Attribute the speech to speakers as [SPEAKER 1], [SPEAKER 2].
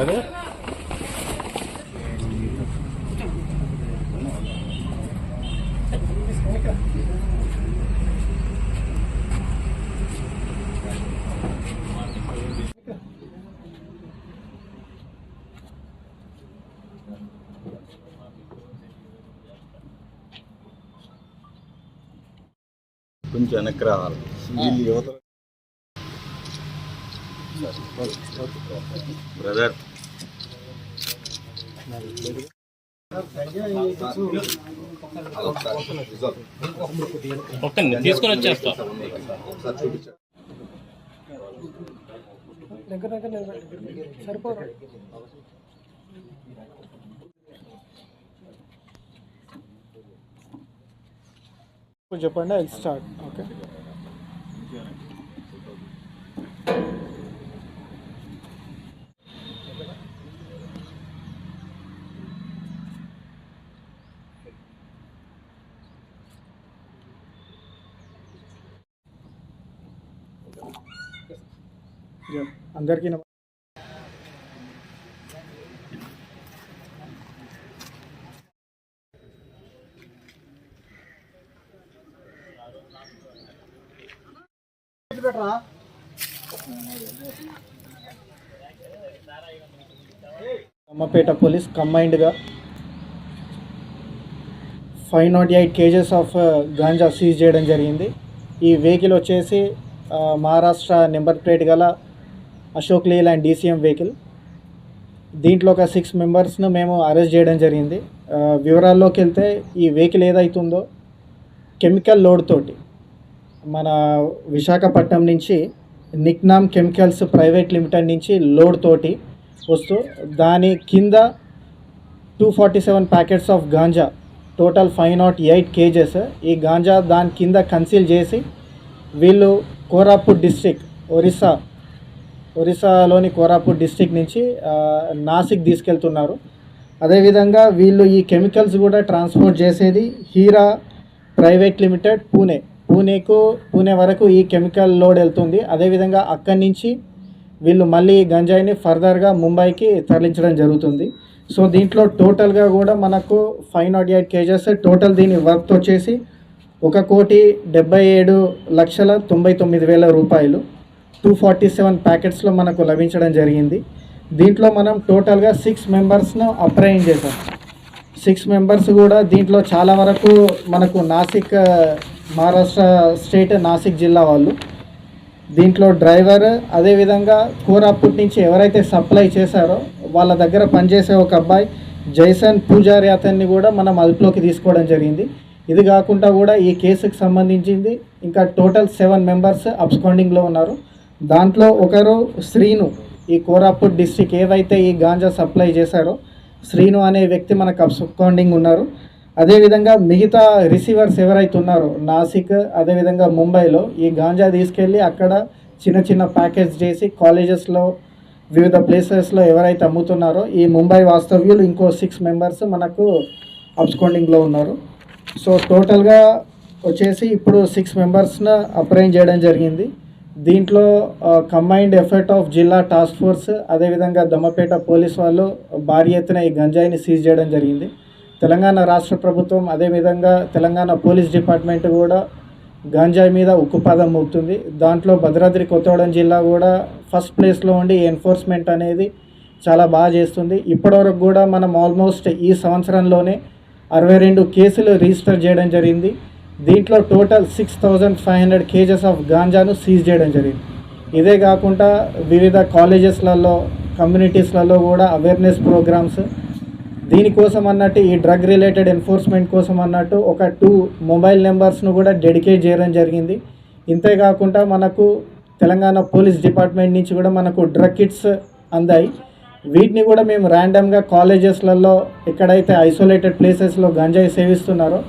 [SPEAKER 1] అదే
[SPEAKER 2] కొంచెం వెనక్కి రావాలి వీళ్ళు యువత బ్రదర్
[SPEAKER 3] ఒక్క తీసుకొని వచ్చేస్తా.
[SPEAKER 4] ఇప్పుడు చెప్పండి ఐ స్టార్ట్ ఓకే అందరికీ నమ- Ammapeta police కంబైన్డ్గా five nought eight kgs of uh, ganja seize చేయడం జరిగింది. ఈ వెహికల్ వచ్చేసి uh, మహారాష్ట్ర నెంబర్ ప్లేట్ గల అశోక్ లేలాండ్ డీసీఎం వెహికల్. దీంట్లో ఒక సిక్స్ మెంబర్స్ను మేము అరెస్ట్ చేయడం జరిగింది. వివరాల్లోకి వెళ్తే ఈ వెహికల్ ఏదైతుందో కెమికల్ లోడ్ తోటి మన విశాఖపట్నం నుంచి నిక్నామ్ కెమికల్స్ ప్రైవేట్ లిమిటెడ్ నుంచి లోడ్ తోటి వస్తూ దాని కింద two forty seven packets of ganja total five nought eight kgs ఈ గాంజా దాని కింద కన్సీల్ చేసి వీళ్ళు కోరాపూర్ డిస్ట్రిక్ట్ ఒరిస్సా ఒరిస్సాలోని కోరాపూర్ డిస్టిక్ నుంచి నాసిక్ తీసుకెళ్తున్నారు. అదేవిధంగా వీళ్ళు ఈ కెమికల్స్ కూడా ట్రాన్స్పోర్ట్ చేసేది హీరా ప్రైవేట్ లిమిటెడ్ పూణే. పూణేకు పూణే వరకు ఈ కెమికల్ లోడ్ వెళ్తుంది. అదేవిధంగా అక్కడి నుంచి వీళ్ళు మళ్ళీ గంజాయిని ఫర్దర్గా ముంబైకి తరలించడం జరుగుతుంది. సో దీంట్లో టోటల్గా కూడా మనకు five nought eight kgs total దీని వర్త్ వచ్చేసి ఒక కోటి డెబ్బై ఏడు లక్షల తొంభై తొమ్మిది వేల రూపాయలు. టూ ఫార్టీ సెవెన్ ప్యాకెట్స్లో మనకు లభించడం జరిగింది. దీంట్లో మనం టోటల్గా సిక్స్ మెంబర్స్ను అప్రైన్ చేశాం. సిక్స్ మెంబర్స్ కూడా దీంట్లో చాలా వరకు మనకు నాసిక్ మహారాష్ట్ర స్టేట్ నాసిక్ జిల్లా వాళ్ళు. దీంట్లో డ్రైవర్ అదేవిధంగా కోరాపుట్ నుంచి ఎవరైతే సప్లై చేశారో వాళ్ళ దగ్గర పనిచేసే ఒక అబ్బాయి జైసన్ పూజారి అతన్ని కూడా మనం అదుపులోకి తీసుకోవడం జరిగింది. ఇది కాకుండా కూడా ఈ కేసుకు సంబంధించింది ఇంకా టోటల్ సెవెన్ మెంబర్స్ అబ్స్కాండింగ్లో ఉన్నారు. దాంట్లో ఒకరు శ్రీను ఈ కోరాపూర్ డిస్టిక్ ఏవైతే ఈ గాంజా సప్లై చేశారో శ్రీను అనే వ్యక్తి మనకు అబ్స్కాండింగ్ ఉన్నారు. అదేవిధంగా మిగతా రిసీవర్స్ ఎవరైతే ఉన్నారో నాసిక్ అదేవిధంగా ముంబైలో ఈ గాంజా తీసుకెళ్ళి అక్కడ చిన్న చిన్న ప్యాకేజ్ చేసి కాలేజెస్లో వివిధ ప్లేసెస్లో ఎవరైతే అమ్ముతున్నారో ఈ ముంబై వాస్తవ్యులు ఇంకో సిక్స్ మెంబర్స్ మనకు అబ్స్కాండింగ్లో ఉన్నారు. సో టోటల్గా వచ్చేసి ఇప్పుడు సిక్స్ మెంబర్స్ను అప్రైన్ చేయడం జరిగింది. దీంట్లో కంబైన్డ్ ఎఫర్ట్ ఆఫ్ జిల్లా టాస్క్ ఫోర్స్ అదేవిధంగా దమ్మపేట పోలీస్ వాళ్ళు భారీ ఎత్తున ఈ గంజాయిని సీజ్ చేయడం జరిగింది. తెలంగాణ రాష్ట్ర ప్రభుత్వం అదేవిధంగా తెలంగాణ పోలీస్ డిపార్ట్మెంట్ కూడా గంజాయి మీద ఉక్కుపాదం మోపుతుంది. దాంట్లో భద్రాద్రి కొత్తగూడెం జిల్లా కూడా ఫస్ట్ ప్లేస్లో ఉండి ఎన్ఫోర్స్మెంట్ అనేది చాలా బాగా చేస్తుంది. ఇప్పటివరకు కూడా మనం ఆల్మోస్ట్ ఈ సంవత్సరంలోనే అరవై రెండు కేసులు రిజిస్టర్ చేయడం జరిగింది. దీంట్లో total six thousand five hundred kgs of గాంజాను seize చేయడం జరిగింది. ఇదే కాకుండా వివిధ కాలేజెస్లలో కమ్యూనిటీస్లలో కూడా అవేర్నెస్ ప్రోగ్రామ్స్ దీనికోసం అన్నట్టు ఈ డ్రగ్ రిలేటెడ్ ఎన్ఫోర్స్మెంట్ కోసం అన్నట్టు ఒక టూ మొబైల్ నెంబర్స్ను కూడా డెడికేట్ చేయడం జరిగింది. ఇంతే కాకుండా మనకు తెలంగాణ పోలీస్ డిపార్ట్మెంట్ నుంచి కూడా మనకు డ్రగ్ కిట్స్ అందాయి. వీటిని కూడా మేము ర్యాండమ్గా కాలేజెస్లలో ఎక్కడైతే ఐసోలేటెడ్ ప్లేసెస్లో గంజాయి సేవిస్తున్నారో